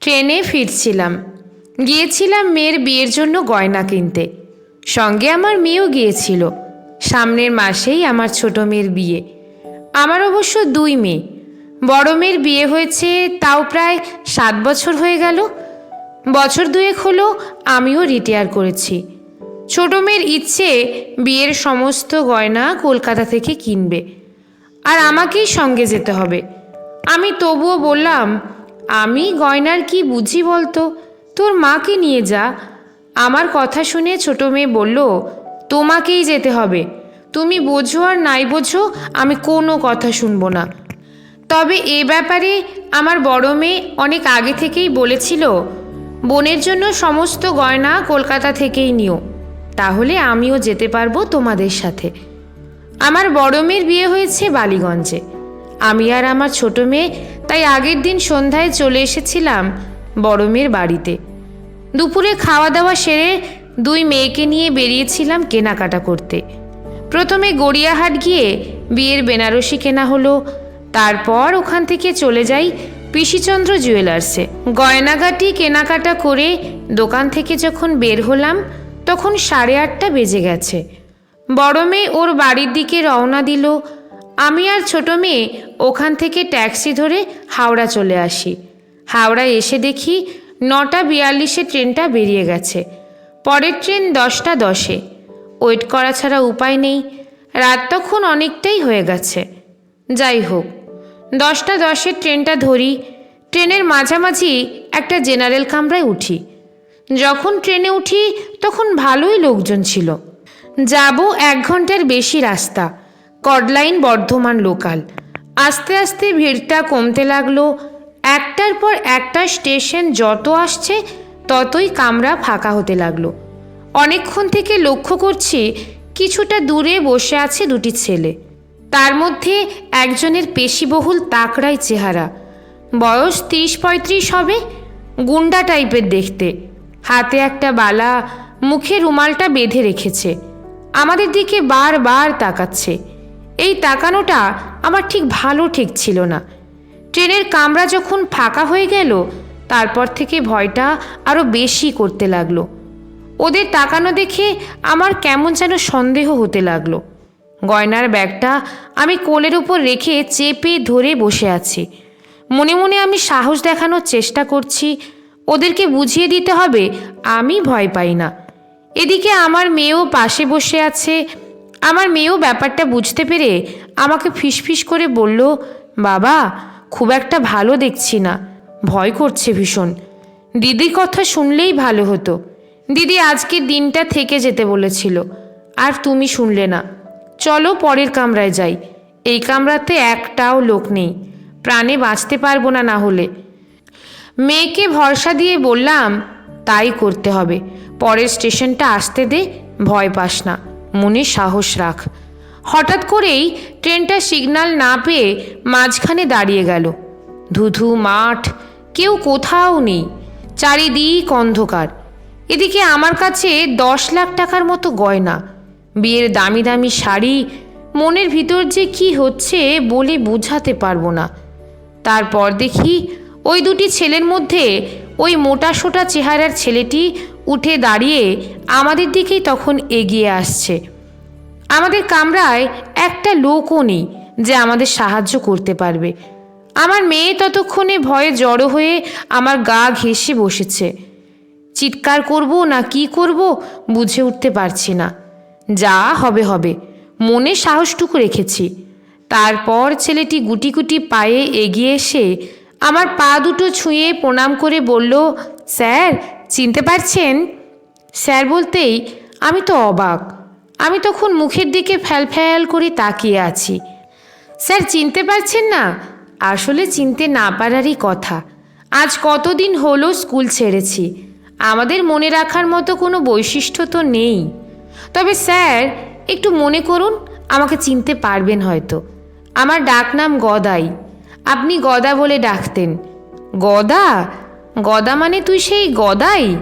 ট্রেনে ফিরছিলাম। গিয়েছিলাম মেয়ের বিয়ের জন্য গয়না কিনতে। সঙ্গে আমার মেয়েও গিয়েছিল। সামনের মাসেই আমার ছোট মেয়ের বিয়ে। আমার অবশ্য দুই মেয়ে। বড় মেয়ের বিয়ে হয়েছে তাও প্রায় সাত বছর হয়ে গেল। বছর দুয়েক হলো আমিও রিটায়ার করেছি। ছোট মেয়ের ইচ্ছে বিয়ের সমস্ত গয়না কলকাতা থেকে কিনবে। আর আমাকেই সঙ্গে যেতে হবে। আমি তবুও বললাম আমি গয়নার কি বুঝি বলতো? তোর মাকে নিয়ে যা। আমার কথা শুনে ছোট মেয়ে বলল, তোমাকেই যেতে হবে। তুমি বোঝো আর নাই বোঝো, আমি কোনো কথা শুনব না। তবে এ ব্যাপারে আমার বড় মেয়ে অনেক আগে থেকেই বলেছিল, বোনের জন্য সমস্ত গয়না কলকাতা থেকেই নিও। তাহলে আমিও যেতে পারব তোমাদের সাথে। আমার বড় মেয়ের বিয়ে হয়েছে বালিগঞ্জে। আমি আর আমার ছোট মেয়ে তাই আগের দিন সন্ধ্যায় চলে এসেছিলাম বড় মেয়ের বাড়িতে। দুপুরে খাওয়া দাওয়া সেরে দুই মেয়েকে নিয়ে বেরিয়েছিলাম কেনাকাটা করতে। প্রথমে গড়িয়াহাট গিয়ে বিয়ের বেনারসি কেনা হলো, তারপর ওখান থেকে চলে যাই পিসিচন্দ্র জুয়েলার্সে গয়নাগাটি কেনাকাটা করে দোকান থেকে যখন বের হলাম, তখন সাড়ে আটটা বেজে গেছে। বড় মেয়ে ওর বাড়ির দিকে রওনা দিল আমি আর ছোট মেয়ে ওখান থেকে ট্যাক্সি ধরে হাওড়া চলে আসি। হাওড়ায় এসে দেখি নটা বিয়াল্লিশে ট্রেনটা বেরিয়ে গেছে। পরের ট্রেন দশটা দশে। ওয়েট করা ছাড়া উপায় নেই। রাত তখন অনেকটাই হয়ে গেছে। যাই হোক, দশটা দশের ট্রেনটা ধরি। ট্রেনের মাঝামাঝি একটা জেনারেল কামরায় উঠি। যখন ট্রেনে উঠি তখন ভালোই লোকজন ছিল। যাব এক ঘণ্টার বেশি রাস্তা। কডলাইন বর্ধমান লোকাল আস্তে আস্তে ভিড়টা কমতে লাগল। একটার পর একটা স্টেশন যত আসছে, ততই কামরা ফাঁকা হতে লাগল। অনেকক্ষণ থেকে লক্ষ্য করছি, কিছুটা দূরে বসে আছে দুটি ছেলে। তার মধ্যে একজনের পেশিবহুল তাকড়াই চেহারা। বয়স তিরিশ পঁয়ত্রিশ হবে, গুন্ডা টাইপের দেখতে। হাতে একটা বালা মুখে রুমালটা বেঁধে রেখেছে। আমাদের দিকে বারবার তাকাচ্ছে। এই তাকানোটা আমার ঠিক ভালো ঠিক ছিল না। ট্রেনের কামরা যখন ফাঁকা হয়ে গেল, তারপর থেকে ভয়টা আরও বেশি করতে লাগল। ওদের তাকানো দেখে আমার কেমন যেন সন্দেহ হতে লাগল। গয়নার ব্যাগটা আমি কোলের উপর রেখে চেপে ধরে বসে আছি। মনে মনে আমি সাহস দেখানোর চেষ্টা করছি, ওদেরকে বুঝিয়ে দিতে হবে আমি ভয় পাই না। এদিকে আমার মেয়েও পাশে বসে আছে আমার মেয়েও ব্যাপারটা বুঝতে পেরে আমাকে ফিসফিস করে বলল, বাবা, খুব একটা ভালো দেখছি না। ভয় করছে ভীষণ। দিদির কথা শুনলেই ভালো হতো। দিদি আজকের দিনটা থেকে যেতে বলেছিল। আর তুমি শুনলে না। চলো পরের কামরায় যাই। এই কামরাতে একটাও লোক নেই। প্রাণে বাঁচতে পারব না না হলে। মেয়েকে ভরসা দিয়ে বললাম, তাই করতে হবে। পরের স্টেশনটা আসতে দে, ভয় পাস না। মনে সাহস রাখ। হঠাৎ করেই ট্রেনটা সিগন্যাল না পেয়ে মাঝখানে দাঁড়িয়ে গেল। ধুধু মাঠ, কেউ কোথাও নেই। চারিদিক অন্ধকার। এদিকে আমার কাছে দশ লাখ টাকার মতো গয়না। বিয়ের দামি দামি শাড়ি, মনের ভিতর যে কি হচ্ছে বলে বোঝাতে পারব না। তারপর দেখি ওই দুটি ছেলের মধ্যে ওই মোটা সোটা চেহারার ছেলেটি উঠে দাঁড়িয়ে আমাদের দিকেই তখন এগিয়ে আসছে। আমাদের কামরায় একটা লোকও নেই যে আমাদের সাহায্য করতে পারবে। আমার মেয়ে ততক্ষণে ভয়ে জড়ো হয়ে আমার গা ঘেঁষে বসেছে। চিৎকার করব না কি করব বুঝে উঠতে পারছি না। যা হবে হবে, মনে সাহসটুকু রেখেছি। তারপর ছেলেটি গুটি গুটি পায়ে এগিয়ে এসে আমার পা দুটো ছুঁয়ে প্রণাম করে বলল, স্যার চিনতে পারছেন? স্যার বলতেই, আমি তো অবাক। আমি তখন মুখের দিকে ফ্যাল ফ্যাল করে তাকিয়ে আছি। স্যার, চিনতে পারছেন না? আসলে চিনতে না পারারই কথা। আজ কতদিন হলো স্কুল ছেড়েছি। আমাদের মনে রাখার মতো কোনো বৈশিষ্ট্য তো নেই। তবে স্যার, একটু মনে করুন, আমাকে চিনতে পারবেন হয়তো। আমার ডাকনাম গদাই। আপনি গদা বলে ডাকতেন। গদা? গদা মানে তুই সেই গদাই?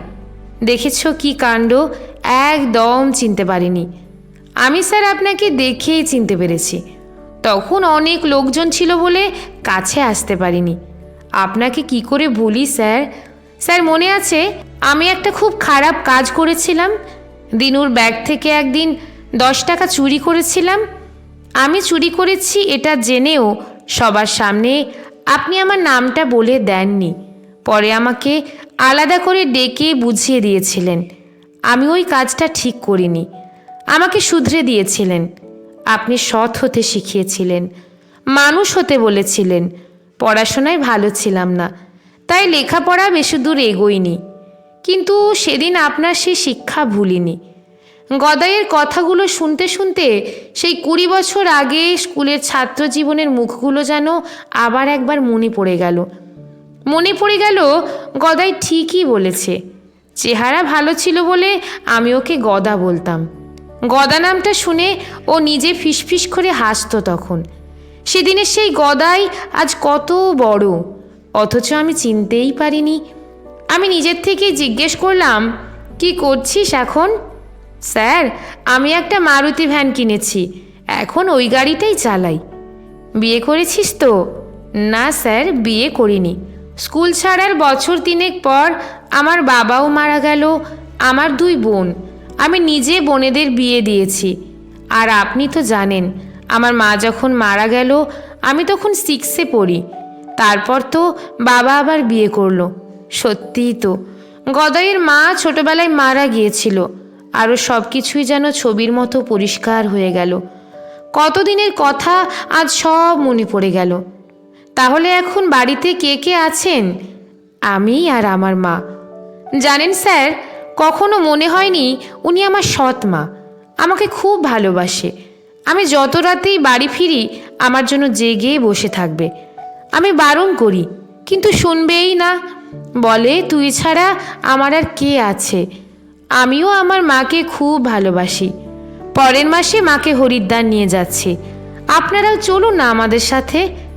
দেখেছ কি কাণ্ড? একদম চিনতে পারিনি। আমি স্যার আপনাকে দেখেই চিনতে পেরেছি। তখন অনেক লোকজন ছিল বলে কাছে আসতে পারিনি। আপনাকে কি করে বলি, স্যার? স্যার, মনে আছে, আমি একটা খুব খারাপ কাজ করেছিলাম। দিনুর ব্যাগ থেকে একদিন দশ টাকা চুরি করেছিলাম। আমি চুরি করেছি এটা জেনেও সবার সামনে আপনি আমার নামটা বলে দেননি। পরে আমাকে আলাদা করে ডেকে বুঝিয়ে দিয়েছিলেন, আমি ওই কাজটা ঠিক করিনি। আমাকে শুধরে দিয়েছিলেন। আপনি সৎ হতে শিখিয়েছিলেন। মানুষ হতে বলেছিলেন। পড়াশোনায় ভালো ছিলাম না। তাই লেখাপড়া বেশি দূর এগোইনি। কিন্তু সেদিন আপনার সেই শিক্ষা ভুলিনি। গদাইয়ের কথাগুলো শুনতে শুনতে সেই কুড়ি বছর আগে স্কুলের ছাত্র জীবনের মুখগুলো যেন আবার একবার মনে পড়ে গেল। মনে পড়ে গেল, গদাই ঠিকই বলেছে। চেহারা ভালো ছিল বলে আমি ওকে গদা বলতাম। গদা নামটা শুনে ও নিজে ফিসফিস করে হাসতো তখন। সেদিনের সেই গদাই আজ কত বড়, অথচ আমি চিনতেই পারিনি। আমি নিজের থেকেই জিজ্ঞেস করলাম, কি করছিস এখন? স্যার, আমি একটা মারুতি ভ্যান কিনেছি, এখন ওই গাড়িটাই চালাই। বিয়ে করেছিস তো? না স্যার, বিয়ে করিনি। স্কুল ছাড়ার বছর তিনেক পর আমার বাবাও মারা গেল, আমার দুই বোন। আমি নিজে বোনেদের বিয়ে দিয়েছি। আর আপনি তো জানেন, আমার মা যখন মারা গেল, আমি তখন সিক্সে পড়ি। তারপর তো বাবা আবার বিয়ে করল। সত্যিই তো। গদাইয়ের মা ছোটবেলায় মারা গিয়েছিল। আরও সব কিছুই যেন ছবির মতো পরিষ্কার হয়ে গেল। কতদিনের কথা আজ সব মনে পড়ে গেল। তাহলে এখন বাড়িতে কে কে আছেন? আমি আর আমার মা। জানেন স্যার, কখনো মনে হয়নি উনি আমার সৎ মা। আমাকে খুব ভালোবাসে। আমি যত রাতেই বাড়ি ফিরি, আমার জন্য জেগে বসে থাকবে। আমি বারণ করি, কিন্তু শুনবেই না। বলে, তুই ছাড়া আমার আর কে আছে? আমিও আমার মাকে খুব ভালোবাসি। পরের মাসে মাকে হরিদ্বার নিয়ে যাচ্ছি। আপনারাও চলুন না আমাদের সাথে।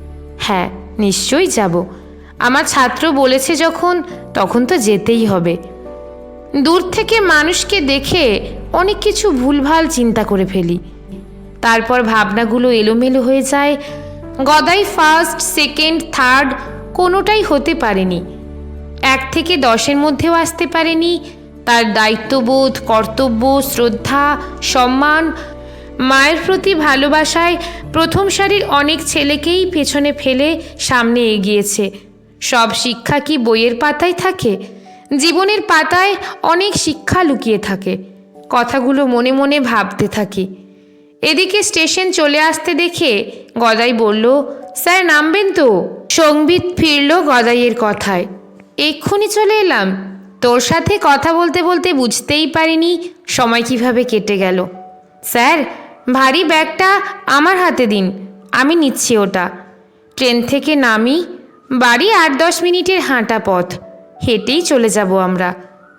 হ্যাঁ নিশ্চয়ই যাব। আমার ছাত্র বলেছে যখন, তখন তো যেতেই হবে। দূর থেকে মানুষকে দেখে অনেক কিছু ভুলভাল চিন্তা করে ফেলি। তারপর ভাবনাগুলো এলোমেলো হয়ে যায়। গদাই ফার্স্ট সেকেন্ড থার্ড কোনোটাই হতে পারেনি। এক থেকে দশের মধ্যেও আসতে পারেনি। তার দায়িত্ববোধ, কর্তব্য, শ্রদ্ধা, সম্মান মায়ের প্রতি ভালোবাসায় প্রথম সারির অনেক ছেলেকেই পেছনে ফেলে সামনে এগিয়েছে। সব শিক্ষা কি বইয়ের পাতায় থাকে? জীবনের পাতায় অনেক শিক্ষা লুকিয়ে থাকে। কথাগুলো মনে মনে ভাবতে থাকি। এদিকে স্টেশন চলে আসতে দেখে গদাই বলল, স্যার, নামবেন তো? সংগীত ফিরল গদাইয়ের কথায়। এক্ষুনি চলে এলাম। তোর সাথে কথা বলতে বলতে বুঝতেই পারিনি সময় কীভাবে কেটে গেল। স্যার ভারী ব্যাগটা আমার হাতে দিন, আমি নিচ্ছি ওটা। ট্রেন থেকে নামি, বাড়ি আট দশ মিনিটের হাঁটা পথ, হেঁটেই চলে যাব আমরা।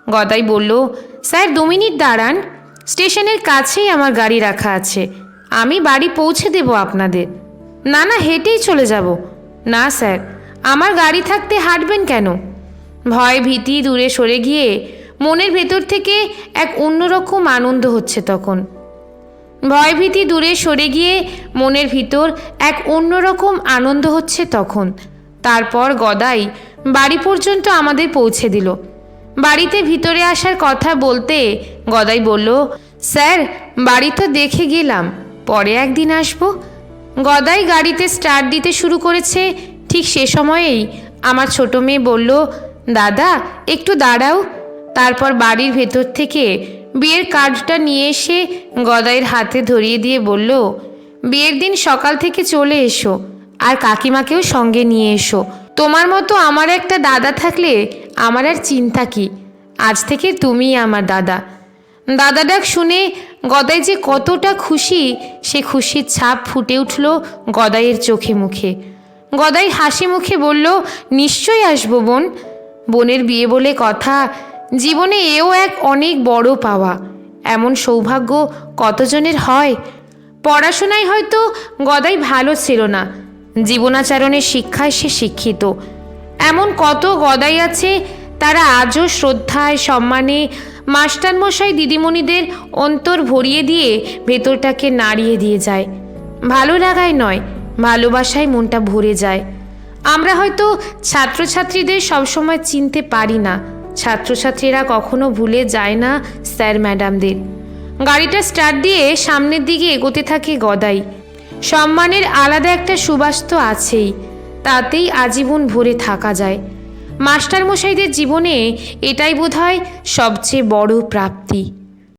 গদাই বলল, স্যার, দু মিনিট দাঁড়ান, স্টেশনের কাছেই আমার গাড়ি রাখা আছে, আমি বাড়ি পৌঁছে দেব আপনাদের। না না, হেঁটেই চলে যাব। না, স্যার, আমার গাড়ি থাকতে হাঁটবেন কেন? ভয় ভীতি দূরে সরে গিয়ে মনের ভেতর থেকে এক অন্যরকম আনন্দ হচ্ছে তখন। ভয়ভীতি দূরে সরে গিয়ে মনের ভিতর এক অন্যরকম আনন্দ হচ্ছে তখন। তারপর গদাই বাড়ি পর্যন্ত আমাদের পৌঁছে দিল। বাড়িতে ভিতরে আসার কথা বলতে গদাই বলল, স্যার, বাড়ি তো দেখে গেলাম, পরে একদিন আসব। গদাই গাড়িতে স্টার্ট দিতে শুরু করেছে। ঠিক সে সময়েই আমার ছোট মেয়ে বলল, দাদা, একটু দাঁড়াও। তারপর বাড়ির ভেতর থেকে বিয়ের কার্ডটা নিয়ে এসে গদাইয়ের হাতে ধরিয়ে দিয়ে বলল, বিয়ের দিন সকাল থেকে চলে এসো, আর কাকিমাকেও সঙ্গে নিয়ে এসো। তোমার মতো আমার একটা দাদা থাকলে আমার আর চিন্তা কি? আজ থেকে তুমিই আমার দাদা। দাদা ডাক শুনে গদাই যে কতটা খুশি, সে খুশির ছাপ ফুটে উঠল গদাইয়ের চোখে মুখে। গদাই হাসি মুখে বলল, নিশ্চয়ই আসব বোন। বোনের বিয়ে বলে কথা জীবনে এও এক অনেক বড় পাওয়া। এমন সৌভাগ্য কতজনের হয়? পড়াশোনায় হয়তো গদাই ভালো ছিল না জীবনাচরণের শিক্ষায় সে শিক্ষিত। এমন কত গদাই আছে তারা আজও শ্রদ্ধায়, সম্মানে মাস্টারমশাই দিদিমণিদের অন্তর ভরিয়ে দিয়ে ভেতরটাকে নাড়িয়ে দিয়ে যায়। ভালো লাগায় নয়, ভালোবাসায় মনটা ভরে যায়। আমরা হয়তো ছাত্রছাত্রীদের সবসময় চিনতে পারি না। ছাত্রছাত্রীরা কখনো ভুলে যায় না, স্যার ম্যাডামদের। গাড়িটা স্টার্ট দিয়ে সামনের দিকে এগোতে থাকে গদাই। সম্মানের আলাদা একটা সুবাস তো আছেই, তাতেই আজীবন ভরে থাকা যায়। মাস্টারমশাইদের জীবনে এটাই বোধহয় সবচেয়ে বড় প্রাপ্তি।